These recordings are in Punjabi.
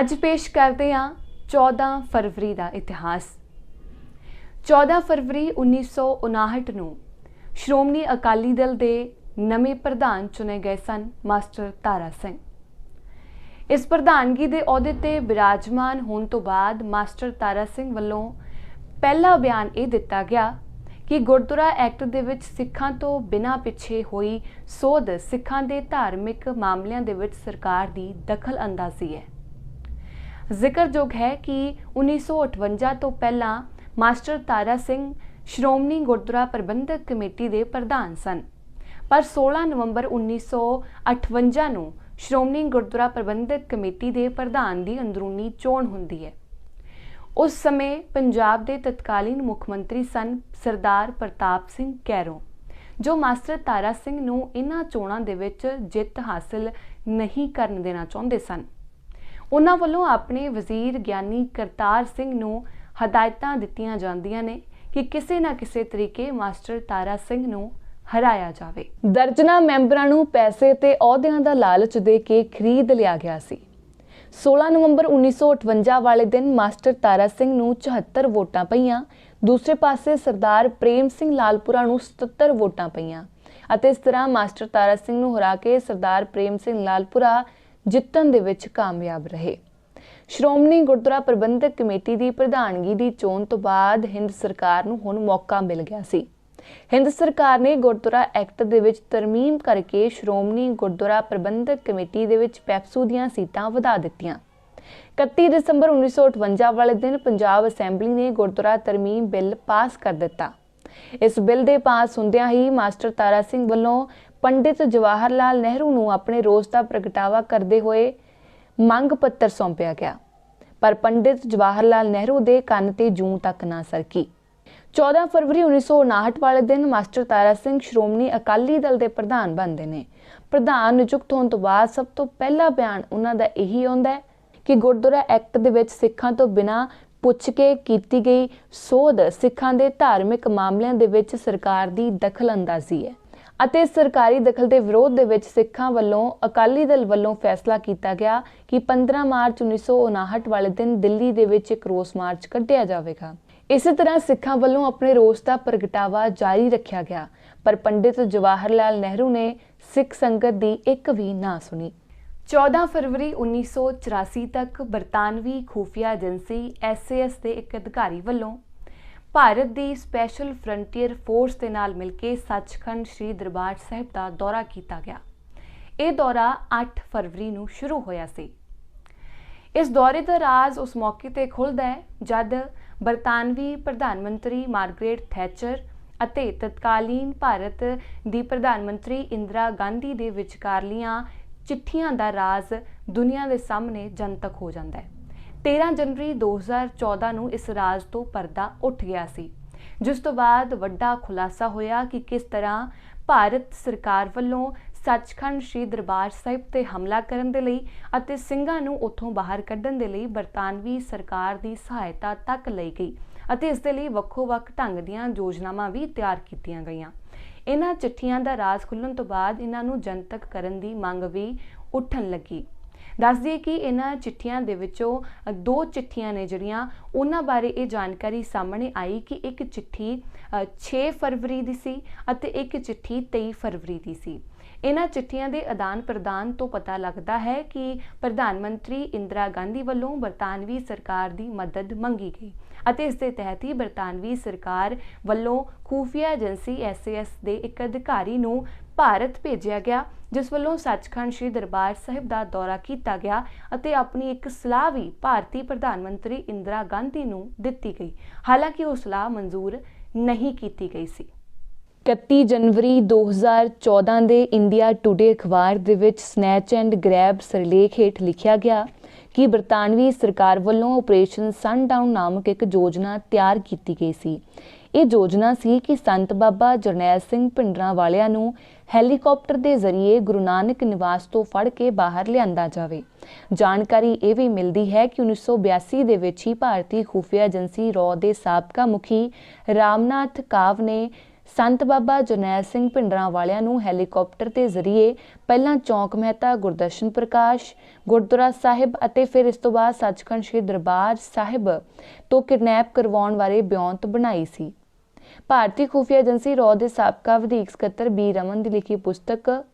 ਅੱਜ ਪੇਸ਼ ਕਰਦੇ ਹਾਂ 14 ਫਰਵਰੀ ਦਾ ਇਤਿਹਾਸ। 14 ਫਰਵਰੀ 1959 ਨੂੰ ਸ਼੍ਰੋਮਣੀ ਅਕਾਲੀ ਦਲ ਦੇ ਨਵੇਂ ਪ੍ਰਧਾਨ ਚੁਣੇ ਗਏ ਸਨ ਮਾਸਟਰ ਤਾਰਾ ਸਿੰਘ। ਇਸ ਪ੍ਰਧਾਨਗੀ ਦੇ ਅਹੁਦੇ ਤੇ ਬਿਰਾਜਮਾਨ ਹੋਣ ਤੋਂ ਬਾਅਦ ਮਾਸਟਰ ਤਾਰਾ ਸਿੰਘ ਵੱਲੋਂ ਪਹਿਲਾ ਬਿਆਨ ਇਹ ਦਿੱਤਾ ਗਿਆ ਕਿ ਗੁਰਦੁਆਰਾ ਐਕਟ ਦੇ ਵਿੱਚ ਸਿੱਖਾਂ ਤੋਂ ਬਿਨਾਂ ਪਿੱਛੇ ਹੋਈ ਸੋਧ ਸਿੱਖਾਂ ਦੇ ਧਾਰਮਿਕ ਮਾਮਲਿਆਂ ਦੇ ਵਿੱਚ ਸਰਕਾਰ ਦੀ ਦਖਲ ਅੰਦਾਜ਼ੀ ਹੈ। ਜ਼ਿਕਰਯੋਗ ਹੈ ਕਿ 1958 ਤੋਂ ਪਹਿਲਾਂ ਮਾਸਟਰ ਤਾਰਾ ਸਿੰਘ ਸ਼੍ਰੋਮਣੀ ਗੁਰਦੁਆਰਾ ਪ੍ਰਬੰਧਕ ਕਮੇਟੀ ਦੇ ਪ੍ਰਧਾਨ ਸਨ। ਪਰ 16 ਨਵੰਬਰ 1958 ਨੂੰ ਸ਼੍ਰੋਮਣੀ ਗੁਰਦੁਆਰਾ ਪ੍ਰਬੰਧਕ ਕਮੇਟੀ ਦੇ ਪ੍ਰਧਾਨ ਦੀ ਅੰਦਰੂਨੀ ਚੋਣ ਹੁੰਦੀ ਹੈ। ਉਸ ਸਮੇਂ ਪੰਜਾਬ ਦੇ ਤਤਕਾਲੀਨ ਮੁੱਖ ਮੰਤਰੀ ਸਨ ਸਰਦਾਰ ਪ੍ਰਤਾਪ ਸਿੰਘ ਕੈਰੋਂ, ਜੋ ਮਾਸਟਰ ਤਾਰਾ ਸਿੰਘ ਨੂੰ ਇਹਨਾਂ ਚੋਣਾਂ ਦੇ ਵਿੱਚ ਜਿੱਤ ਹਾਸਲ ਨਹੀਂ ਕਰਨ ਦੇਣਾ ਚਾਹੁੰਦੇ ਸਨ। ਉਹਨਾਂ ਵੱਲੋਂ ਆਪਣੇ ਵਜ਼ੀਰ ਗਿਆਨੀ ਕਰਤਾਰ ਸਿੰਘ ਨੂੰ ਹਦਾਇਤਾਂ ਦਿੱਤੀਆਂ ਜਾਂਦੀਆਂ ਨੇ ਕਿ ਕਿਸੇ ਨਾ ਕਿਸੇ ਤਰੀਕੇ ਮਾਸਟਰ ਤਾਰਾ ਸਿੰਘ ਨੂੰ ਹਰਾਇਆ ਜਾਵੇ। ਦਰਜਨਾ ਮੈਂਬਰਾਂ ਨੂੰ ਪੈਸੇ ਤੇ ਅਹੁਦਿਆਂ ਦਾ ਲਾਲਚ ਦੇ ਕੇ ਖਰੀਦ ਲਿਆ ਗਿਆ ਸੀ। 16 ਨਵੰਬਰ 1958 ਵਾਲੇ ਦਿਨ ਮਾਸਟਰ ਤਾਰਾ ਸਿੰਘ ਨੂੰ 74 ਵੋਟਾਂ ਪਈਆਂ, ਦੂਸਰੇ ਪਾਸੇ ਸਰਦਾਰ ਪ੍ਰੇਮ ਸਿੰਘ ਲਾਲਪੁਰਾ ਨੂੰ 77 ਵੋਟਾਂ ਪਈਆਂ ਅਤੇ ਇਸ ਤਰ੍ਹਾਂ ਮਾਸਟਰ ਤਾਰਾ ਸਿੰਘ ਨੂੰ ਹਰਾ ਕੇ ਸਰਦਾਰ ਪ੍ਰੇਮ ਸਿੰਘ ਲਾਲਪੁਰਾ ਜਿੱਤਣ ਦੇ ਵਿੱਚ ਕਾਮਯਾਬ ਰਹੇ। ਸ਼੍ਰੋਮਣੀ ਗੁਰਦੁਆਰਾ ਪ੍ਰਬੰਧਕ ਕਮੇਟੀ ਦੀ ਪ੍ਰਧਾਨਗੀ ਦੀ ਚੋਣ ਤੋਂ ਬਾਅਦ ਹਿੰਦ ਸਰਕਾਰ ਨੂੰ ਹੁਣ ਮੌਕਾ ਮਿਲ ਗਿਆ ਸੀ। ਹਿੰਦ ਸਰਕਾਰ ਨੇ ਗੁਰਦੁਆਰਾ ਐਕਟ ਦੇ ਵਿੱਚ ਤਰਮੀਮ ਕਰਕੇ ਸ਼੍ਰੋਮਣੀ ਗੁਰਦੁਆਰਾ ਪ੍ਰਬੰਧਕ ਕਮੇਟੀ ਦੇ ਵਿੱਚ ਪੈਪਸੂ ਦੀਆਂ ਸੀਟਾਂ ਵਧਾ ਦਿੱਤੀਆਂ। 31 ਦਸੰਬਰ 1958 ਵਾਲੇ ਦਿਨ ਪੰਜਾਬ ਅਸੈਂਬਲੀ ਨੇ ਗੁਰਦੁਆਰਾ ਤਰਮੀਮ ਬਿੱਲ ਪਾਸ ਕਰ ਦਿੱਤਾ। ਇਸ ਬਿੱਲ ਦੇ ਪਾਸ ਹੁੰਦਿਆਂ ਹੀ ਮਾਸਟਰ ਤਾਰਾ ਸਿੰਘ ਵੱਲੋਂ ਪੰਡਿਤ ਜਵਾਹਰ ਲਾਲ ਨਹਿਰੂ ਨੂੰ ਆਪਣੇ ਰੋਸ ਦਾ ਪ੍ਰਗਟਾਵਾ ਕਰਦੇ ਹੋਏ ਮੰਗ ਪੱਤਰ ਸੌਂਪਿਆ ਗਿਆ। ਪਰ ਪੰਡਿਤ ਜਵਾਹਰ ਲਾਲ ਨਹਿਰੂ ਦੇ ਕੰਨ ਤੇ ਜੂੰ ਤੱਕ ਨਾ ਸਰਕੀ। 14 ਫਰਵਰੀ 1959 ਵਾਲੇ ਦਿਨ ਮਾਸਟਰ ਤਾਰਾ ਸਿੰਘ ਸ਼੍ਰੋਮਣੀ ਅਕਾਲੀ ਦਲ ਦੇ ਪ੍ਰਧਾਨ ਬਣਦੇ ਨੇ। ਪ੍ਰਧਾਨ ਨਿਯੁਕਤ ਹੋਣ ਤੋਂ ਬਾਅਦ ਸਭ ਤੋਂ ਪਹਿਲਾ ਬਿਆਨ ਉਹਨਾਂ ਦਾ ਇਹੀ ਆਉਂਦਾ ਹੈ ਕਿ ਗੁਰਦੁਆਰਾ ਐਕਟ ਦੇ ਵਿੱਚ ਸਿੱਖਾਂ ਤੋਂ ਬਿਨਾਂ ਪੁੱਛ ਕੇ ਕੀਤੀ ਗਈ ਸੋਧ ਸਿੱਖਾਂ ਦੇ ਧਾਰਮਿਕ ਮਾਮਲਿਆਂ ਦੇ ਵਿੱਚ ਸਰਕਾਰ ਦੀ ਦਖਲਅੰਦਾਜ਼ੀ ਹੈ। ਅਤੇ ਸਰਕਾਰੀ ਦਖਲ ਦੇ ਵਿਰੋਧ ਦੇ ਵਿੱਚ ਸਿੱਖਾਂ ਵੱਲੋਂ ਅਕਾਲੀ ਦਲ ਵੱਲੋਂ ਫੈਸਲਾ ਕੀਤਾ ਗਿਆ ਕਿ 15 ਮਾਰਚ 1959 ਵਾਲੇ ਦਿਨ ਦਿੱਲੀ ਦੇ ਵਿੱਚ ਇੱਕ ਰੋਸ ਮਾਰਚ ਕੱਢਿਆ ਜਾਵੇਗਾ। ਇਸੇ ਤਰ੍ਹਾਂ ਸਿੱਖਾਂ ਵੱਲੋਂ ਆਪਣੇ ਰੋਸ ਦਾ ਪ੍ਰਗਟਾਵਾ ਜਾਰੀ ਰੱਖਿਆ ਗਿਆ, ਪਰ ਪੰਡਿਤ ਜਵਾਹਰ ਲਾਲ ਨਹਿਰੂ ਨੇ ਸਿੱਖ ਸੰਗਤ ਦੀ ਇੱਕ ਵੀ ਨਾ ਸੁਣੀ। 14 ਫਰਵਰੀ 1984 ਤੱਕ ਬਰਤਾਨਵੀ ਖੂਫੀਆ ਏਜੰਸੀ ਐਸਏਐਸ ਦੇ ਇੱਕ ਅਧਿਕਾਰੀ ਵੱਲੋਂ ਭਾਰਤ ਦੀ ਸਪੈਸ਼ਲ ਫਰੰਟੀਅਰ ਫੋਰਸ ਦੇ ਨਾਲ ਮਿਲ ਕੇ ਸੱਚਖੰਡ ਸ੍ਰੀ ਦਰਬਾਰ ਸਾਹਿਬ ਦਾ ਦੌਰਾ ਕੀਤਾ ਗਿਆ। ਇਹ ਦੌਰਾ 8 ਫਰਵਰੀ ਨੂੰ ਸ਼ੁਰੂ ਹੋਇਆ ਸੀ। ਇਸ ਦੌਰੇ ਦਾ ਰਾਜ਼ ਉਸ ਮੌਕੇ ਤੇ ਖੁੱਲਦਾ ਹੈ, ਜਦ ਬਰਤਾਨਵੀ ਪ੍ਰਧਾਨ ਮੰਤਰੀ ਮਾਰਗਰੇਟ ਥੈਚਰ ਅਤੇ ਤਤਕਾਲੀਨ ਭਾਰਤ ਦੀ ਪ੍ਰਧਾਨ ਮੰਤਰੀ ਇੰਦਰਾ ਗਾਂਧੀ ਦੇ ਵਿਚਕਾਰਲੀਆਂ ਚਿੱਠੀਆਂ ਦਾ ਰਾਜ਼ ਦੁਨੀਆ ਦੇ ਸਾਹਮਣੇ ਜਨਤਕ ਹੋ ਜਾਂਦਾ ਹੈ। 13 ਜਨਵਰੀ 2014 ਨੂੰ ਇਸ ਰਾਜ਼ ਤੋਂ ਪਰਦਾ ਉੱਠ ਗਿਆ ਸੀ। ਜਿਸ ਤੋਂ ਬਾਅਦ ਵੱਡਾ ਖੁਲਾਸਾ ਹੋਇਆ ਕਿ ਕਿਸ ਤਰ੍ਹਾਂ ਭਾਰਤ ਸਰਕਾਰ ਵੱਲੋਂ ਸੱਚਖੰਡ ਸ੍ਰੀ ਦਰਬਾਰ ਸਾਹਿਬ ਤੇ ਹਮਲਾ ਕਰਨ ਦੇ ਲਈ ਅਤੇ ਸਿੰਘਾਂ ਨੂੰ ਉੱਥੋਂ ਬਾਹਰ ਕੱਢਣ ਦੇ ਲਈ ਬਰਤਾਨਵੀ ਸਰਕਾਰ ਦੀ ਸਹਾਇਤਾ ਤੱਕ ਲਈ ਗਈ ਅਤੇ ਇਸ ਦੇ ਲਈ ਵੱਖੋ-ਵੱਖ ਢੰਗ ਦੀਆਂ ਯੋਜਨਾਵਾਂ ਵੀ ਤਿਆਰ ਕੀਤੀਆਂ ਗਈਆਂ। ਇਹਨਾਂ ਚਿੱਠੀਆਂ ਦਾ ਰਾਜ਼ ਖੁੱਲਣ ਤੋਂ ਬਾਅਦ ਇਹਨਾਂ ਨੂੰ ਜਨਤਕ ਕਰਨ ਦੀ ਮੰਗ ਵੀ ਉੱਠਣ ਲੱਗੀ। ਦੱਸ ਦਈਏ ਕਿ ਇਹਨਾਂ ਚਿੱਠੀਆਂ ਦੇ ਵਿੱਚੋਂ ਦੋ ਚਿੱਠੀਆਂ ਨੇ ਜਿਹੜੀਆਂ, ਉਹਨਾਂ ਬਾਰੇ ਇਹ ਜਾਣਕਾਰੀ ਸਾਹਮਣੇ ਆਈ ਕਿ ਇੱਕ ਚਿੱਠੀ 6 ਫਰਵਰੀ ਦੀ ਸੀ ਅਤੇ ਇੱਕ ਚਿੱਠੀ 23 ਫਰਵਰੀ ਦੀ ਸੀ। ਇਹਨਾਂ ਚਿੱਠੀਆਂ ਦੇ ਆਦਾਨ ਪ੍ਰਦਾਨ ਤੋਂ ਪਤਾ ਲੱਗਦਾ ਹੈ ਕਿ ਪ੍ਰਧਾਨ ਮੰਤਰੀ ਇੰਦਰਾ ਗਾਂਧੀ ਵੱਲੋਂ ਬਰਤਾਨਵੀ ਸਰਕਾਰ ਦੀ ਮਦਦ ਮੰਗੀ ਗਈ ਅਤੇ ਇਸ ਦੇ ਤਹਿਤ ਹੀ ਬਰਤਾਨਵੀ ਸਰਕਾਰ ਵੱਲੋਂ ਖੂਫੀਆ ਏਜੰਸੀ ਐਸਏਐਸ ਦੇ ਇੱਕ ਅਧਿਕਾਰੀ ਨੂੰ ਭਾਰਤ ਭੇਜਿਆ ਗਿਆ ਜਿਸ ਵੱਲੋਂ ਸੱਚਖੰਡ ਸ੍ਰੀ ਦਰਬਾਰ ਸਾਹਿਬ ਦਾ ਦੌਰਾ ਕੀਤਾ ਗਿਆ ਅਤੇ ਆਪਣੀ ਇੱਕ ਸਲਾਹ ਵੀ ਭਾਰਤੀ ਪ੍ਰਧਾਨ ਮੰਤਰੀ ਇੰਦਰਾ ਗਾਂਧੀ ਨੂੰ ਦਿੱਤੀ ਗਈ। ਹਾਲਾਂਕਿ ਉਹ ਸਲਾਹ ਮਨਜ਼ੂਰ ਨਹੀਂ ਕੀਤੀ ਗਈ ਸੀ। 31 ਜਨਵਰੀ 2014 ਦੇ ਇੰਡੀਆ ਟੁਡੇ ਅਖਬਾਰ ਦੇ ਵਿੱਚ ਸਨੈਚ ਐਂਡ ਗ੍ਰੈਬ ਸਰਲੇਖ ਹੇਠ ਲਿਖਿਆ ਗਿਆ ਕਿ ਬਰਤਾਨਵੀ ਸਰਕਾਰ ਵੱਲੋਂ ਆਪਰੇਸ਼ਨ ਸਨਡਾਊਨ ਨਾਮਕ ਇੱਕ ਯੋਜਨਾ ਤਿਆਰ ਕੀਤੀ ਗਈ ਸੀ। ਇਹ ਯੋਜਨਾ ਸੀ ਕਿ ਸੰਤ ਬਾਬਾ ਜਰਨੈਲ ਸਿੰਘ ਪਿੰਡਰਾਂ ਵਾਲਿਆਂ ਨੂੰ ਹੈਲੀਕਾਪਟਰ ਦੇ ਜ਼ਰੀਏ ਗੁਰੂ ਨਾਨਕ ਨਿਵਾਸ ਤੋਂ ਫੜ ਕੇ ਬਾਹਰ ਲਿਆਂਦਾ ਜਾਵੇ। ਜਾਣਕਾਰੀ ਇਹ ਵੀ ਮਿਲਦੀ ਹੈ ਕਿ 1982 ਦੇ ਵਿੱਚ ਹੀ ਭਾਰਤੀ ਖੁਫੀਆ ਏਜੰਸੀ ਰੌ ਦੇ ਸਾਬਕਾ ਮੁਖੀ ਰਾਮਨਾਥ ਕਾਵ ਨੇ ਸੰਤ ਬਾਬਾ ਜਰਨੈਲ ਸਿੰਘ ਭਿੰਡਰਾਂ ਵਾਲਿਆਂ ਨੂੰ ਹੈਲੀਕਾਪਟਰ ਦੇ ਜ਼ਰੀਏ ਪਹਿਲਾਂ ਚੌਂਕ ਮਹਿਤਾ, ਗੁਰਦਰਸ਼ਨ ਪ੍ਰਕਾਸ਼, ਗੁਰਦੁਆਰਾ ਸਾਹਿਬ ਅਤੇ ਫਿਰ ਇਸ ਤੋਂ ਬਾਅਦ ਸੱਚਖੰਡ ਸ੍ਰੀ ਦਰਬਾਰ ਸਾਹਿਬ ਤੋਂ ਕਿਡਨੈਪ ਕਰਵਾਉਣ ਬਾਰੇ ਬਿਆਨਤ ਬਣਾਈ ਸੀ। ਭਾਰਤੀ ਖੁਫੀਆ ਏਜੰਸੀ ਰॉ ਦੇ ਸਾਬਕਾ ਵਧੀਕ ਸਕੱਤਰ ਬੀ ਰਮਨ ਦੀ ਲਿਖੀ ਪੁਸਤਕ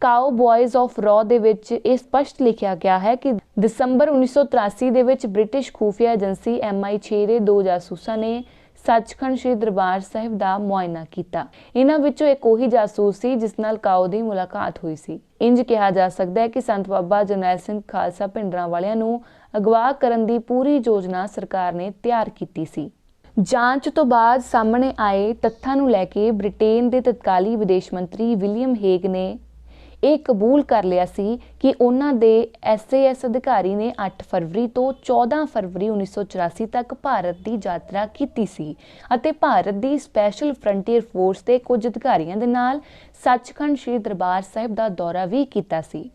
ਕਾਓ ਬॉयਜ਼ ਆਫ ਰॉ ਦੇ ਵਿੱਚ ਇਹ ਸਪਸ਼ਟ ਲਿਖਿਆ ਗਿਆ ਹੈ ਕਿ ਦਸੰਬਰ 1983 ਦੇ ਵਿੱਚ ਬ੍ਰਿਟਿਸ਼ ਖੁਫੀਆ ਏਜੰਸੀ MI6 ਦੇ ਦੋ ਜਾਸੂਸਾਂ ਨੇ ਸੱਚਖੰਡ ਸ੍ਰੀ ਦਰਬਾਰ ਸਾਹਿਬ ਦਾ ਮੁਆਇਨਾ ਕੀਤਾ। ਇਹਨਾਂ ਵਿੱਚੋਂ ਇੱਕ ਉਹੀ ਜਾਸੂਸ ਸੀ ਜਿਸ ਨਾਲ ਕਾਓ ਦੀ ਮੁਲਾਕਾਤ ਹੋਈ ਸੀ। ਇੰਜ ਕਿਹਾ ਜਾ ਸਕਦਾ ਹੈ ਕਿ ਸੰਤ ਬਾਬਾ ਜਰਨੈਲ ਸਿੰਘ ਖਾਲਸਾ ਭਿੰਡਰਾਂ ਵਾਲਿਆਂ ਨੂੰ ਅਗਵਾ ਕਰਨ ਦੀ ਪੂਰੀ ਯੋਜਨਾ ਸਰਕਾਰ ਨੇ ਤਿਆਰ ਕੀਤੀ ਸੀ। ਜਾਂਚ ਤੋਂ ਬਾਅਦ ਸਾਹਮਣੇ ਆਏ ਤੱਥਾਂ ਨੂੰ ਲੈ ਕੇ ਬ੍ਰਿਟੇਨ ਦੇ ਤਤਕਾਲੀ ਵਿਦੇਸ਼ ਮੰਤਰੀ ਵਿਲੀਅਮ ਹੇਗ ਨੇ ਇਹ ਕਬੂਲ ਕਰ ਲਿਆ ਸੀ ਕਿ ਉਹਨਾਂ ਦੇ ਐਸਏਐਸ ਅਧਿਕਾਰੀ ਨੇ 8 ਫਰਵਰੀ ਤੋਂ 14 ਫਰਵਰੀ 1984 ਤੱਕ ਭਾਰਤ ਦੀ ਯਾਤਰਾ ਕੀਤੀ ਸੀ ਅਤੇ ਭਾਰਤ ਦੀ ਸਪੈਸ਼ਲ ਫਰੰਟੀਅਰ ਫੋਰਸ ਦੇ ਕੁਝ ਅਧਿਕਾਰੀਆਂ ਦੇ ਨਾਲ ਸੱਚਖੰਡ ਸ੍ਰੀ ਦਰਬਾਰ ਸਾਹਿਬ ਦਾ ਦੌਰਾ ਵੀ ਕੀਤਾ ਸੀ।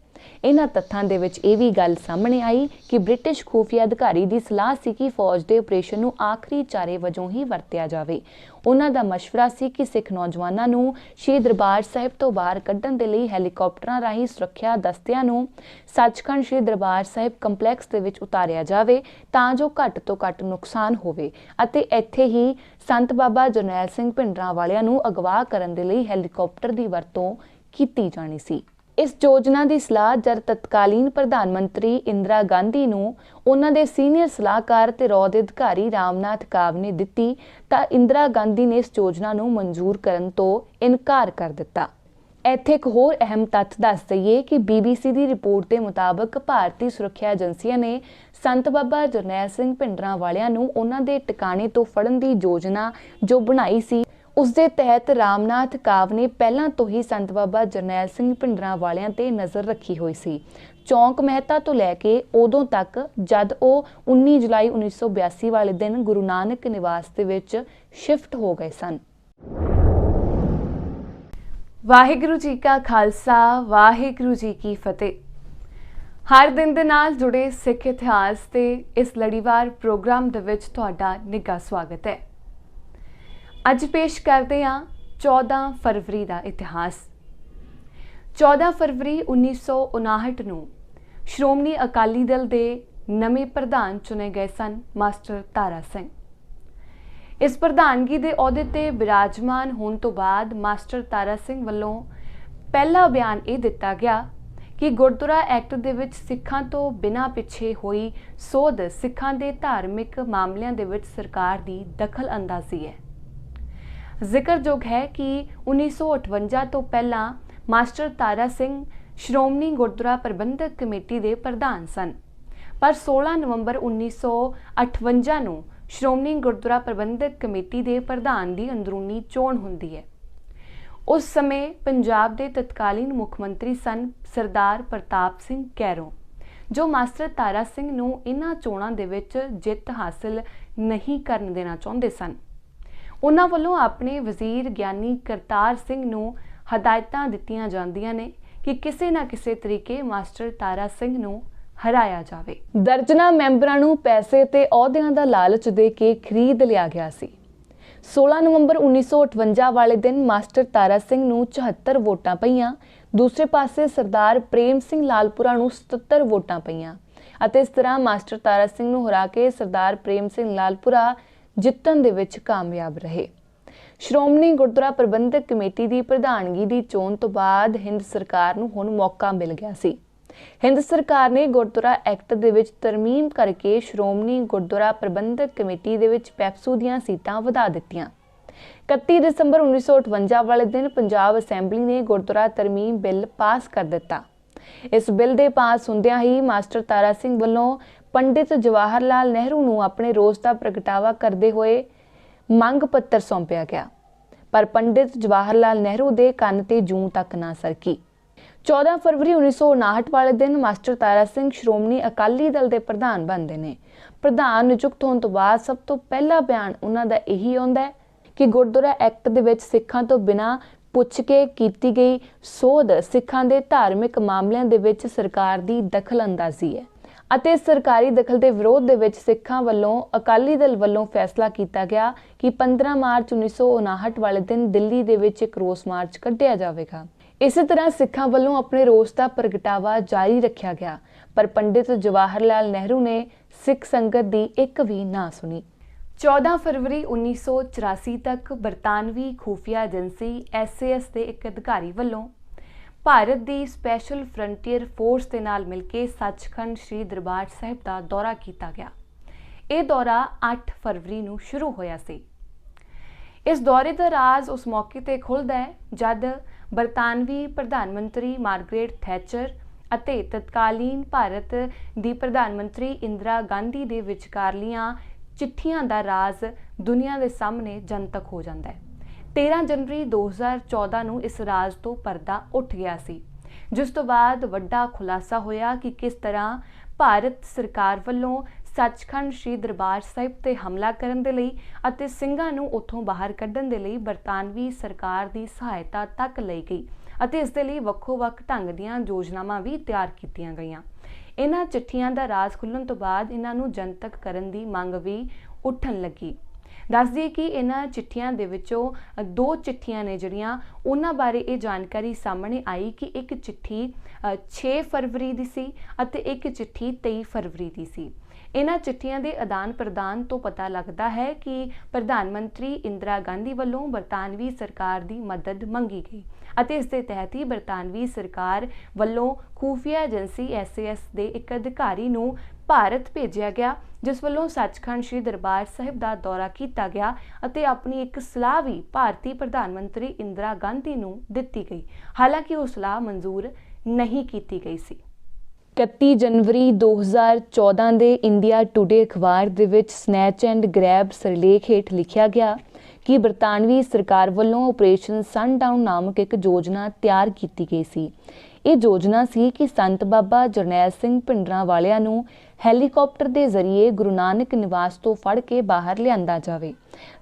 ਇਹਨਾਂ ਤੱਥਾਂ ਦੇ ਵਿੱਚ ਇਹ ਵੀ ਗੱਲ ਸਾਹਮਣੇ ਆਈ ਕਿ ਬ੍ਰਿਟਿਸ਼ ਖੂਫੀਆ ਅਧਿਕਾਰੀ ਦੀ ਸਲਾਹ ਸੀ ਕਿ ਫੌਜ ਦੇ ਆਪਰੇਸ਼ਨ ਨੂੰ ਆਖਰੀ ਚਾਰੇ ਵਜੋਂ ਹੀ ਵਰਤਿਆ ਜਾਵੇ। ਉਹਨਾਂ ਦਾ مشਵਰਾ ਸੀ ਕਿ ਸਿੱਖ ਨੌਜਵਾਨਾਂ ਨੂੰ ਸ਼੍ਰੀ ਦਰਬਾਰ ਸਾਹਿਬ ਤੋਂ ਬਾਹਰ ਕੱਢਣ ਦੇ ਲਈ ਹੈਲੀਕਾਪਟਰਾਂ ਰਾਹੀਂ ਸੁਰੱਖਿਆ ਦਸਤਿਆਂ ਨੂੰ ਸੱਚਖੰਡ ਸ਼੍ਰੀ ਦਰਬਾਰ ਸਾਹਿਬ ਕੰਪਲੈਕਸ ਦੇ ਵਿੱਚ ਉਤਾਰਿਆ ਜਾਵੇ ਤਾਂ ਜੋ ਘੱਟ ਤੋਂ ਘੱਟ ਨੁਕਸਾਨ ਹੋਵੇ ਅਤੇ ਇੱਥੇ ਹੀ ਸੰਤ ਬਾਬਾ ਜਰਨੈਲ ਸਿੰਘ ਭਿੰਡਰਾਂ ਵਾਲਿਆਂ ਨੂੰ ਅਗਵਾ ਕਰਨ ਦੇ ਲਈ ਹੈਲੀਕਾਪਟਰ ਦੀ ਵਰਤੋਂ ਕੀਤੀ ਜਾਣੀ ਸੀ। ਇਸ ਯੋਜਨਾ ਦੀ ਸਲਾਹ ਜਦ ਤਤਕਾਲੀਨ ਪ੍ਰਧਾਨ ਮੰਤਰੀ ਇੰਦਰਾ ਗਾਂਧੀ ਨੂੰ ਉਹਨਾਂ ਦੇ ਸੀਨੀਅਰ ਸਲਾਹਕਾਰ ਤੇ ਰੌ ਦੇ ਅਧਿਕਾਰੀ ਰਾਮਨਾਥ ਕਾਵ ਨੇ ਦਿੱਤੀ, ਤਾਂ ਇੰਦਰਾ ਗਾਂਧੀ ਨੇ ਇਸ ਯੋਜਨਾ ਨੂੰ ਮਨਜ਼ੂਰ ਕਰਨ ਤੋਂ ਇਨਕਾਰ ਕਰ ਦਿੱਤਾ। ਇੱਥੇ ਇੱਕ ਹੋਰ ਅਹਿਮ ਤੱਥ ਦੱਸ ਦਈਏ ਕਿ BBC ਦੀ ਰਿਪੋਰਟ ਦੇ ਮੁਤਾਬਕ ਭਾਰਤੀ ਸੁਰੱਖਿਆ ਏਜੰਸੀਆਂ ਨੇ ਸੰਤ ਬਾਬਾ ਜਰਨੈਲ ਸਿੰਘ ਭਿੰਡਰਾਂ ਵਾਲਿਆਂ ਨੂੰ ਉਹਨਾਂ ਦੇ ਟਿਕਾਣੇ ਤੋਂ ਫੜਨ ਦੀ ਯੋਜਨਾ ਜੋ ਬਣਾਈ ਸੀ ਉਸ ਦੇ ਤਹਿਤ ਰਾਮਨਾਥ ਕਾਵ ਨੇ ਪਹਿਲਾਂ ਤੋਂ ਹੀ ਸੰਤ ਬਾਬਾ ਜਰਨੈਲ ਸਿੰਘ ਭਿੰਡਰਾਂ ਵਾਲਿਆਂ ਤੇ ਨਜ਼ਰ ਰੱਖੀ ਹੋਈ ਸੀ। ਚੌਂਕ ਮਹਿਤਾ ਤੋਂ ਲੈ ਕੇ ਉਦੋਂ ਤੱਕ ਜਦ ਉਹ 19 ਜੁਲਾਈ 1982 ਵਾਲੇ ਦਿਨ ਗੁਰੂ ਨਾਨਕ ਨਿਵਾਸ ਦੇ ਵਿੱਚ ਸ਼ਿਫਟ ਹੋ ਗਏ ਸਨ। ਵਾਹਿਗੁਰੂ ਜੀ ਕਾ ਖਾਲਸਾ, ਵਾਹਿਗੁਰੂ ਜੀ ਕੀ ਫਤਿਹ। ਹਰ ਦਿਨ ਦੇ ਨਾਲ ਜੁੜੇ ਸਿੱਖ ਇਤਿਹਾਸ ਤੇ ਇਸ ਲੜੀਵਾਰ ਪ੍ਰੋਗਰਾਮ ਦੇ ਵਿੱਚ ਤੁਹਾਡਾ ਨਿੱਘਾ ਸਵਾਗਤ ਹੈ। ਅੱਜ ਪੇਸ਼ ਕਰਦੇ ਹਾਂ 14 ਫਰਵਰੀ ਦਾ ਇਤਿਹਾਸ। 14 ਫਰਵਰੀ 1959 ਨੂੰ ਸ਼੍ਰੋਮਣੀ ਅਕਾਲੀ ਦਲ ਦੇ ਨਵੇਂ ਪ੍ਰਧਾਨ ਚੁਣੇ ਗਏ ਸਨ ਮਾਸਟਰ ਤਾਰਾ ਸਿੰਘ। ਇਸ ਪ੍ਰਧਾਨਗੀ ਦੇ ਅਹੁਦੇ ਤੇ ਬਿਰਾਜਮਾਨ ਹੋਣ ਤੋਂ ਬਾਅਦ ਮਾਸਟਰ ਤਾਰਾ ਸਿੰਘ ਵੱਲੋਂ ਪਹਿਲਾ ਬਿਆਨ ਇਹ ਦਿੱਤਾ ਗਿਆ ਕਿ ਗੁਰਦੁਆਰਾ ਐਕਟ ਦੇ ਵਿੱਚ ਸਿੱਖਾਂ ਤੋਂ ਬਿਨਾਂ ਪਿੱਛੇ ਹੋਈ ਸੋਧ ਸਿੱਖਾਂ ਦੇ ਧਾਰਮਿਕ ਮਾਮਲਿਆਂ ਦੇ ਵਿੱਚ ਸਰਕਾਰ ਦੀ ਦਖਲ ਅੰਦਾਜ਼ੀ ਹੈ। ਜ਼ਿਕਰਯੋਗ ਹੈ ਕਿ 1958 ਤੋਂ ਪਹਿਲਾਂ ਮਾਸਟਰ ਤਾਰਾ ਸਿੰਘ ਸ਼੍ਰੋਮਣੀ ਗੁਰਦੁਆਰਾ ਪ੍ਰਬੰਧਕ ਕਮੇਟੀ ਦੇ ਪ੍ਰਧਾਨ ਸਨ। ਪਰ 16 ਨਵੰਬਰ 1958 ਨੂੰ ਸ਼੍ਰੋਮਣੀ ਗੁਰਦੁਆਰਾ ਪ੍ਰਬੰਧਕ ਕਮੇਟੀ ਦੇ ਪ੍ਰਧਾਨ ਦੀ ਅੰਦਰੂਨੀ ਚੋਣ ਹੁੰਦੀ ਹੈ। ਉਸ ਸਮੇਂ ਪੰਜਾਬ ਦੇ ਤਤਕਾਲੀਨ ਮੁੱਖ ਮੰਤਰੀ ਸਨ ਸਰਦਾਰ ਪ੍ਰਤਾਪ ਸਿੰਘ ਕੈਰੋਂ, ਜੋ ਮਾਸਟਰ ਤਾਰਾ ਸਿੰਘ ਨੂੰ ਇਨ੍ਹਾਂ ਚੋਣਾਂ ਦੇ ਵਿੱਚ ਜਿੱਤ ਹਾਸਲ ਨਹੀਂ ਕਰਨ ਦੇਣਾ ਚਾਹੁੰਦੇ ਸਨ। ਉਹਨਾਂ ਵੱਲੋਂ ਆਪਣੇ ਵਜ਼ੀਰ ਗਿਆਨੀ ਕਰਤਾਰ ਸਿੰਘ ਨੂੰ ਹਦਾਇਤਾਂ ਦਿੱਤੀਆਂ ਜਾਂਦੀਆਂ ਨੇ ਕਿ ਕਿਸੇ ਨਾ ਕਿਸੇ ਤਰੀਕੇ ਮਾਸਟਰ ਤਾਰਾ ਸਿੰਘ ਨੂੰ ਹਰਾਇਆ ਜਾਵੇ। ਦਰਜਨਾ ਮੈਂਬਰਾਂ ਨੂੰ ਪੈਸੇ ਤੇ ਅਹੁਦਿਆਂ ਦਾ ਲਾਲਚ ਦੇ ਕੇ ਖਰੀਦ ਲਿਆ ਗਿਆ ਸੀ। 16 ਨਵੰਬਰ 1958 ਵਾਲੇ ਦਿਨ ਮਾਸਟਰ ਤਾਰਾ ਸਿੰਘ ਨੂੰ 74 ਵੋਟਾਂ ਪਈਆਂ, ਦੂਸਰੇ ਪਾਸੇ ਸਰਦਾਰ ਪ੍ਰੇਮ ਸਿੰਘ ਲਾਲਪੁਰਾ ਨੂੰ 77 ਵੋਟਾਂ ਪਈਆਂ ਅਤੇ ਇਸ ਤਰ੍ਹਾਂ ਮਾਸਟਰ ਤਾਰਾ ਸਿੰਘ ਨੂੰ ਹਰਾ ਕੇ ਸਰਦਾਰ ਪ੍ਰੇਮ ਸਿੰਘ ਲਾਲਪੁਰਾ ਜਿੱਤਣ ਦੇ ਵਿੱਚ ਕਾਮਯਾਬ ਰਹੇ। ਸ਼੍ਰੋਮਣੀ ਗੁਰਦੁਆਰਾ ਪ੍ਰਬੰਧਕ ਕਮੇਟੀ ਦੀ ਪ੍ਰਧਾਨਗੀ ਦੀ ਚੋਣ ਤੋਂ ਬਾਅਦ ਹਿੰਦ ਸਰਕਾਰ ਨੂੰ ਹੁਣ ਮੌਕਾ ਮਿਲ ਗਿਆ ਸੀ। ਹਿੰਦ ਸਰਕਾਰ ਨੇ ਗੁਰਦੁਆਰਾ ਐਕਟ ਦੇ ਵਿੱਚ ਤਰਮੀਮ ਕਰਕੇ ਸ਼੍ਰੋਮਣੀ ਗੁਰਦੁਆਰਾ ਪ੍ਰਬੰਧਕ ਕਮੇਟੀ ਦੇ ਵਿੱਚ ਪੈਪਸੂ ਦੀਆਂ ਸੀਟਾਂ ਵਧਾ ਦਿੱਤੀਆਂ। 31 ਦਸੰਬਰ 1958 ਵਾਲੇ ਦਿਨ ਪੰਜਾਬ ਅਸੈਂਬਲੀ ਨੇ ਗੁਰਦੁਆਰਾ ਤਰਮੀਮ ਬਿੱਲ ਪਾਸ ਕਰ ਦਿੱਤਾ। ਇਸ ਬਿੱਲ ਦੇ ਪਾਸ ਹੁੰਦਿਆਂ ਹੀ ਮਾਸਟਰ ਤਾਰਾ ਸਿੰਘ ਵੱਲੋਂ ਪੰਡਿਤ ਜਵਾਹਰ ਲਾਲ ਨਹਿਰੂ ਨੂੰ ਆਪਣੇ ਰੋਸ ਦਾ ਪ੍ਰਗਟਾਵਾ ਕਰਦੇ ਹੋਏ ਮੰਗ ਪੱਤਰ ਸੌਂਪਿਆ ਗਿਆ। ਪਰ ਪੰਡਿਤ ਜਵਾਹਰ ਲਾਲ ਨਹਿਰੂ ਦੇ ਕੰਨ ਤੇ ਜੂੰ ਤੱਕ ਨਾ ਸਰਕੀ। 14 ਫਰਵਰੀ 1959 ਵਾਲੇ ਦਿਨ ਮਾਸਟਰ ਤਾਰਾ ਸਿੰਘ ਸ਼੍ਰੋਮਣੀ ਅਕਾਲੀ ਦਲ ਦੇ ਪ੍ਰਧਾਨ ਬਣਦੇ ਨੇ। ਪ੍ਰਧਾਨ ਨਿਯੁਕਤ ਹੋਣ ਤੋਂ ਬਾਅਦ ਸਭ ਤੋਂ ਪਹਿਲਾ ਬਿਆਨ ਉਹਨਾਂ ਦਾ ਇਹੀ ਆਉਂਦਾ ਹੈ ਕਿ ਗੁਰਦੁਆਰਾ ਐਕਟ ਦੇ ਵਿੱਚ ਸਿੱਖਾਂ ਤੋਂ ਬਿਨਾਂ ਪੁੱਛ ਕੇ ਕੀਤੀ ਗਈ ਸੋਧ ਸਿੱਖਾਂ ਦੇ ਧਾਰਮਿਕ ਮਾਮਲਿਆਂ ਦੇ ਵਿੱਚ ਸਰਕਾਰ ਦੀ ਦਖਲ ਅੰਦਾਜ਼ੀ ਹੈ। ਅਤੇ ਸਰਕਾਰੀ ਦਖਲ ਦੇ ਵਿਰੋਧ ਦੇ ਵਿੱਚ ਸਿੱਖਾਂ ਵੱਲੋਂ ਅਕਾਲੀ ਦਲ ਵੱਲੋਂ ਫੈਸਲਾ ਕੀਤਾ ਗਿਆ ਕਿ 15 ਮਾਰਚ 1959 ਵਾਲੇ ਦਿਨ ਦਿੱਲੀ ਦੇ ਵਿੱਚ ਇੱਕ ਰੋਸ ਮਾਰਚ ਕੱਢਿਆ ਜਾਵੇਗਾ। ਇਸੇ ਤਰ੍ਹਾਂ ਸਿੱਖਾਂ ਵੱਲੋਂ ਆਪਣੇ ਰੋਸ ਦਾ ਪ੍ਰਗਟਾਵਾ ਜਾਰੀ ਰੱਖਿਆ ਗਿਆ, ਪਰ ਪੰਡਿਤ ਜਵਾਹਰ ਲਾਲ ਨਹਿਰੂ ਨੇ ਸਿੱਖ ਸੰਗਤ ਦੀ ਇੱਕ ਵੀ ਨਾ ਸੁਣੀ। 14 ਫਰਵਰੀ 1984 ਤੱਕ ਬਰਤਾਨਵੀ ਖੂਫੀਆ ਏਜੰਸੀ ਐਸਏਐਸ ਦੇ ਇੱਕ ਅਧਿਕਾਰੀ ਵੱਲੋਂ ਭਾਰਤ ਦੀ ਸਪੈਸ਼ਲ ਫਰੰਟੀਅਰ ਫੋਰਸ ਦੇ ਨਾਲ ਮਿਲ ਕੇ ਸੱਚਖੰਡ ਸ੍ਰੀ ਦਰਬਾਰ ਸਾਹਿਬ ਦਾ ਦੌਰਾ ਕੀਤਾ ਗਿਆ। ਇਹ ਦੌਰਾ 8 ਫਰਵਰੀ ਨੂੰ ਸ਼ੁਰੂ ਹੋਇਆ ਸੀ। ਇਸ ਦੌਰੇ ਦਾ ਰਾਜ਼ ਉਸ ਮੌਕੇ ਤੇ ਖੁੱਲਦਾ ਹੈ, ਜਦ ਬਰਤਾਨਵੀ ਪ੍ਰਧਾਨ ਮੰਤਰੀ ਮਾਰਗਰੇਟ ਥੈਚਰ ਅਤੇ ਤਤਕਾਲੀਨ ਭਾਰਤ ਦੀ ਪ੍ਰਧਾਨ ਮੰਤਰੀ ਇੰਦਰਾ ਗਾਂਧੀ ਦੇ ਵਿਚਕਾਰਲੀਆਂ ਚਿੱਠੀਆਂ ਦਾ ਰਾਜ਼ ਦੁਨੀਆ ਦੇ ਸਾਹਮਣੇ ਜਨਤਕ ਹੋ ਜਾਂਦਾ ਹੈ। 13 ਜਨਵਰੀ 2014 ਨੂੰ ਇਸ ਰਾਜ਼ ਤੋਂ ਪਰਦਾ ਉੱਠ ਗਿਆ ਸੀ, ਜਿਸ ਤੋਂ ਬਾਅਦ ਵੱਡਾ ਖੁਲਾਸਾ ਹੋਇਆ ਕਿ ਕਿਸ ਤਰ੍ਹਾਂ ਭਾਰਤ ਸਰਕਾਰ ਵੱਲੋਂ ਸੱਚਖੰਡ ਸ੍ਰੀ ਦਰਬਾਰ ਸਾਹਿਬ ਤੇ ਹਮਲਾ ਕਰਨ ਦੇ ਲਈ ਅਤੇ ਸਿੰਘਾਂ ਨੂੰ ਉੱਥੋਂ ਬਾਹਰ ਕੱਢਣ ਦੇ ਲਈ ਬਰਤਾਨਵੀ ਸਰਕਾਰ ਦੀ ਸਹਾਇਤਾ ਤੱਕ ਲਈ ਗਈ ਅਤੇ ਇਸ ਦੇ ਲਈ ਵੱਖੋ-ਵੱਖ ਢੰਗ ਦੀਆਂ ਯੋਜਨਾਵਾਂ ਵੀ ਤਿਆਰ ਕੀਤੀਆਂ ਗਈਆਂ। ਇਹਨਾਂ ਚਿੱਠੀਆਂ ਦਾ ਰਾਜ਼ ਖੁੱਲਣ ਤੋਂ ਬਾਅਦ ਇਹਨਾਂ ਨੂੰ ਜਨਤਕ ਕਰਨ ਦੀ ਮੰਗ ਵੀ ਉੱਠਣ ਲੱਗੀ। ਦੱਸ ਦਈਏ ਕਿ ਇਹਨਾਂ ਚਿੱਠੀਆਂ ਦੇ ਵਿੱਚੋਂ ਦੋ ਚਿੱਠੀਆਂ ਨੇ ਜਿਹੜੀਆਂ ਉਹਨਾਂ ਬਾਰੇ ਇਹ ਜਾਣਕਾਰੀ ਸਾਹਮਣੇ ਆਈ ਕਿ ਇੱਕ ਚਿੱਠੀ ਅ, 6 ਫਰਵਰੀ ਦੀ ਸੀ ਅਤੇ ਇੱਕ ਚਿੱਠੀ 23 ਫਰਵਰੀ ਦੀ ਸੀ। ਇਹਨਾਂ ਚਿੱਠੀਆਂ ਦੇ ਆਦਾਨ ਪ੍ਰਦਾਨ ਤੋਂ ਪਤਾ ਲੱਗਦਾ ਹੈ ਕਿ ਪ੍ਰਧਾਨ ਮੰਤਰੀ ਇੰਦਰਾ ਗਾਂਧੀ ਵੱਲੋਂ ਬਰਤਾਨਵੀ ਸਰਕਾਰ ਦੀ ਮਦਦ ਮੰਗੀ ਗਈ ਅਤੇ ਇਸ ਦੇ ਤਹਿਤ ਹੀ ਬਰਤਾਨਵੀ ਸਰਕਾਰ ਵੱਲੋਂ ਖੂਫੀਆ ਏਜੰਸੀ ਐਸਏਐਸ ਦੇ ਇੱਕ ਅਧਿਕਾਰੀ ਨੂੰ ਭਾਰਤ ਭੇਜਿਆ ਗਿਆ, ਜਿਸ ਵੱਲੋਂ ਸੱਚਖੰਡ ਸ੍ਰੀ ਦਰਬਾਰ ਸਾਹਿਬ ਦਾ ਦੌਰਾ ਕੀਤਾ ਗਿਆ ਅਤੇ ਆਪਣੀ ਇੱਕ ਸਲਾਹ ਵੀ ਭਾਰਤੀ ਪ੍ਰਧਾਨ ਮੰਤਰੀ ਇੰਦਰਾ ਗਾਂਧੀ ਨੂੰ ਦਿੱਤੀ ਗਈ। ਹਾਲਾਂਕਿ ਉਹ ਸਲਾਹ ਮਨਜ਼ੂਰ ਨਹੀਂ ਕੀਤੀ ਗਈ ਸੀ। 31 ਜਨਵਰੀ 2014 ਦੇ ਇੰਡੀਆ ਟੁਡੇ ਅਖਬਾਰ ਦੇ ਵਿੱਚ ਸਨੈਚ ਐਂਡ ਗ੍ਰੈਬ ਸਰਲੇਖ ਹੇਠ ਲਿਖਿਆ ਗਿਆ ਕਿ ਬਰਤਾਨਵੀ ਸਰਕਾਰ ਵੱਲੋਂ ਆਪਰੇਸ਼ਨ ਸਨਡਾਊਨ ਨਾਮਕ ਇੱਕ ਯੋਜਨਾ ਤਿਆਰ ਕੀਤੀ ਗਈ ਸੀ। ਇਹ ਯੋਜਨਾ ਸੀ ਕਿ ਸੰਤ ਬਾਬਾ ਜਰਨੈਲ ਸਿੰਘ ਭਿੰਡਰਾਂ ਵਾਲਿਆਂ ਨੂੰ ਹੈਲੀਕਾਪਟਰ ਦੇ ਜ਼ਰੀਏ ਗੁਰੂ ਨਾਨਕ ਨਿਵਾਸ ਤੋਂ ਫੜ ਕੇ ਬਾਹਰ ਲਿਆਂਦਾ ਜਾਵੇ।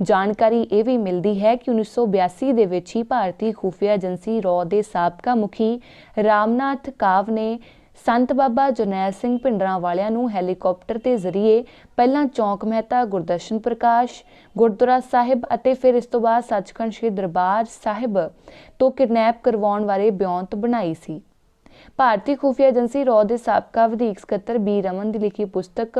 ਜਾਣਕਾਰੀ ਇਹ ਵੀ ਮਿਲਦੀ ਹੈ ਕਿ 1982 ਦੇ ਵਿੱਚ ਹੀ ਭਾਰਤੀ ਖੁਫੀਆ ਏਜੰਸੀ ਰੌ ਦੇ ਸਾਬਕਾ ਮੁਖੀ ਰਾਮਨਾਥ ਕਾਵ ਨੇ ਸੰਤ ਬਾਬਾ ਜਰਨੈਲ ਸਿੰਘ ਭਿੰਡਰਾਂ ਵਾਲਿਆਂ ਨੂੰ ਹੈਲੀਕਾਪਟਰ ਦੇ ਜ਼ਰੀਏ ਪਹਿਲਾਂ ਚੌਂਕ ਮਹਿਤਾ, ਗੁਰਦਰਸ਼ਨ ਪ੍ਰਕਾਸ਼, ਗੁਰਦੁਆਰਾ ਸਾਹਿਬ ਅਤੇ ਫਿਰ ਇਸ ਤੋਂ ਬਾਅਦ ਸੱਚਖੰਡ ਸ੍ਰੀ ਦਰਬਾਰ ਸਾਹਿਬ ਤੋਂ ਕਿਡਨੈਪ ਕਰਵਾਉਣ ਬਾਰੇ ਬਿਆਨਤ ਬਣਾਈ ਸੀ। ਭਾਰਤੀ ਖੁਫੀਆ ਏਜੰਸੀ ਰੌ ਦੇ ਸਾਬਕਾ ਵਧੀਕ ਸਕੱਤਰ ਬੀ ਰਮਨ ਦੀ ਲਿਖੀ ਪੁਸਤਕ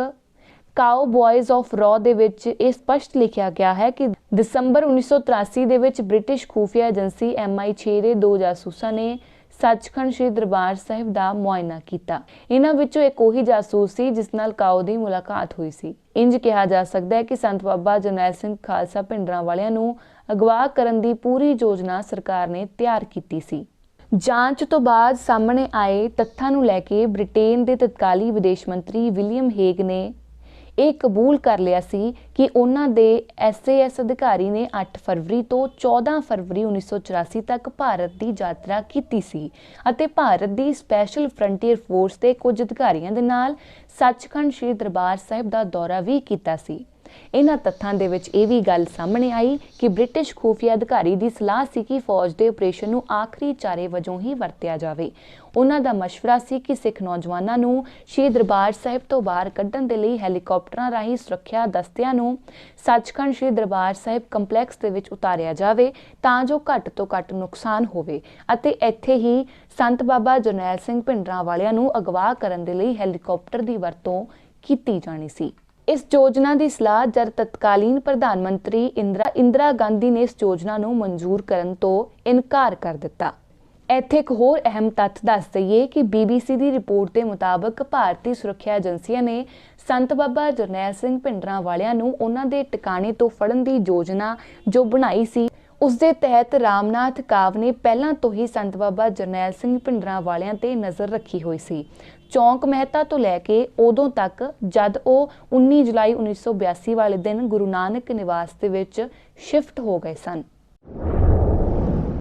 ਕਾਓ ਬॉयਜ਼ ਆਫ ਰॉ ਦੇ ਵਿੱਚ ਇਹ ਸਪਸ਼ਟ ਲਿਖਿਆ ਗਿਆ ਹੈ ਕਿ ਦਸੰਬਰ 1983 ਦੇ ਵਿੱਚ ਬ੍ਰਿਟਿਸ਼ ਖੂਫੀਆ ਏਜੰਸੀ MI6 ਦੇ ਦੋ ਜਾਸੂਸਾਂ ਨੇ ਸੱਚਖੰਡ ਸ੍ਰੀ ਦਰਬਾਰ ਸਾਹਿਬ ਦਾ ਮੁਆਇਨਾ ਕੀਤਾ। ਇਹਨਾਂ ਵਿੱਚੋਂ ਇੱਕ ਉਹੀ ਜਾਸੂਸ ਸੀ, ਜਿਸ ਨਾਲ ਕਾਓ ਦੀ ਮੁਲਾਕਾਤ ਹੋਈ ਸੀ। ਇੰਜ ਕਿਹਾ ਜਾ ਸਕਦਾ ਹੈ ਕਿ ਸੰਤ ਬਾਬਾ ਜਰਨੈਲ ਸਿੰਘ ਖਾਲਸਾ ਭਿੰਡਰਾਂ ਵਾਲਿਆਂ ਨੂੰ ਅਗਵਾ ਕਰਨ ਦੀ ਪੂਰੀ ਯੋਜਨਾ ਸਰਕਾਰ ਨੇ ਤਿਆਰ ਕੀਤੀ ਸੀ। ਜਾਂਚ ਤੋਂ ਬਾਅਦ ਸਾਹਮਣੇ ਆਏ ਤੱਥਾਂ ਨੂੰ ਲੈ ਕੇ ਬ੍ਰਿਟੇਨ ਦੇ ਤਤਕਾਲੀ ਵਿਦੇਸ਼ ਮੰਤਰੀ ਵਿਲੀਅਮ ਹੇਗ ਨੇ ਇਹ ਕਬੂਲ ਕਰ ਲਿਆ ਸੀ ਕਿ ਉਹਨਾਂ ਦੇ ਐਸਏਐਸ ਅਧਿਕਾਰੀ ਨੇ 8 ਫਰਵਰੀ ਤੋਂ 14 ਫਰਵਰੀ 1984 ਤੱਕ ਭਾਰਤ ਦੀ ਯਾਤਰਾ ਕੀਤੀ ਸੀ ਅਤੇ ਭਾਰਤ ਦੀ ਸਪੈਸ਼ਲ ਫਰੰਟੀਅਰ ਫੋਰਸ ਦੇ ਕੁਝ ਅਧਿਕਾਰੀਆਂ ਦੇ ਨਾਲ ਸੱਚਖੰਡ ਸ੍ਰੀ ਦਰਬਾਰ ਸਾਹਿਬ ਦਾ ਦੌਰਾ ਵੀ ਕੀਤਾ ਸੀ। ਇਹਨਾਂ ਤੱਥਾਂ ਦੇ ਵਿੱਚ ਇਹ ਵੀ ਗੱਲ ਸਾਹਮਣੇ ਆਈ ਕਿ ਬ੍ਰਿਟਿਸ਼ ਖੂਫੀਆ ਅਧਿਕਾਰੀ ਦੀ ਸਲਾਹ ਸੀ ਕਿ ਫੌਜ ਦੇ ਆਪਰੇਸ਼ਨ ਨੂੰ ਆਖਰੀ ਚਾਰੇ ਵਜੋਂ ਹੀ ਵਰਤਿਆ ਜਾਵੇ। ਉਹਨਾਂ ਦਾ مشਵਰਾ ਸੀ ਕਿ ਸਿੱਖ ਨੌਜਵਾਨਾਂ ਨੂੰ ਸ਼੍ਰੀ ਦਰਬਾਰ ਸਾਹਿਬ ਤੋਂ ਬਾਹਰ ਕੱਢਣ ਦੇ ਲਈ ਹੈਲੀਕਾਪਟਰਾਂ ਰਾਹੀਂ ਸੁਰੱਖਿਆ ਦਸਤਿਆਂ ਨੂੰ ਸੱਚਖੰਡ ਸ਼੍ਰੀ ਦਰਬਾਰ ਸਾਹਿਬ ਕੰਪਲੈਕਸ ਦੇ ਵਿੱਚ ਉਤਾਰਿਆ ਜਾਵੇ ਤਾਂ ਜੋ ਘੱਟ ਤੋਂ ਘੱਟ ਨੁਕਸਾਨ ਹੋਵੇ ਅਤੇ ਇੱਥੇ ਹੀ ਸੰਤ ਬਾਬਾ ਜਰਨੈਲ ਸਿੰਘ ਭਿੰਡਰਾਂ ਵਾਲਿਆਂ ਨੂੰ ਅਗਵਾ ਕਰਨ ਦੇ ਲਈ ਹੈਲੀਕਾਪਟਰ ਦੀ ਵਰਤੋਂ ਕੀਤੀ ਜਾਣੀ ਸੀ। ਇਸ ਯੋਜਨਾ ਦੀ ਸਲਾਹ ਜਦ ਤਤਕਾਲੀਨ ਪ੍ਰਧਾਨ ਮੰਤਰੀ ਇੰਦਰਾ ਇੰਦਰਾ ਗਾਂਧੀ ਨੇ ਇਸ ਯੋਜਨਾ ਨੂੰ ਮਨਜ਼ੂਰ ਕਰਨ ਤੋਂ ਇਨਕਾਰ ਕਰ ਦਿੱਤਾ। ਇੱਥੇ ਇੱਕ ਹੋਰ ਅਹਿਮ ਤੱਥ ਦੱਸ ਦਈਏ ਕਿ BBC ਦੀ ਰਿਪੋਰਟ ਦੇ ਮੁਤਾਬਕ ਭਾਰਤੀ ਸੁਰੱਖਿਆ ਏਜੰਸੀਆਂ ਨੇ ਸੰਤ ਬਾਬਾ ਜਰਨੈਲ ਸਿੰਘ ਭਿੰਡਰਾਂ ਵਾਲਿਆਂ ਨੂੰ ਉਹਨਾਂ ਦੇ ਟਿਕਾਣੇ ਤੋਂ ਫੜਨ ਦੀ ਯੋਜਨਾ ਜੋ ਬਣਾਈ ਸੀ, ਉਸ ਦੇ ਤਹਿਤ ਰਾਮਨਾਥ ਕਾਵ ਨੇ ਪਹਿਲਾਂ ਤੋਂ ਹੀ ਸੰਤ ਬਾਬਾ ਜਰਨੈਲ ਸਿੰਘ ਭਿੰਡਰਾਂ ਵਾਲਿਆਂ ਤੇ ਨਜ਼ਰ ਰੱਖੀ ਹੋਈ ਸੀ। ਚੌਂਕ ਮਹਿਤਾ ਤੋਂ ਲੈ ਕੇ ਉਦੋਂ ਤੱਕ ਜਦ ਉਹ 19 ਜੁਲਾਈ 1982 ਵਾਲੇ ਦਿਨ ਗੁਰੂ ਨਾਨਕ ਨਿਵਾਸ ਦੇ ਵਿੱਚ ਸ਼ਿਫਟ ਹੋ ਗਏ ਸਨ।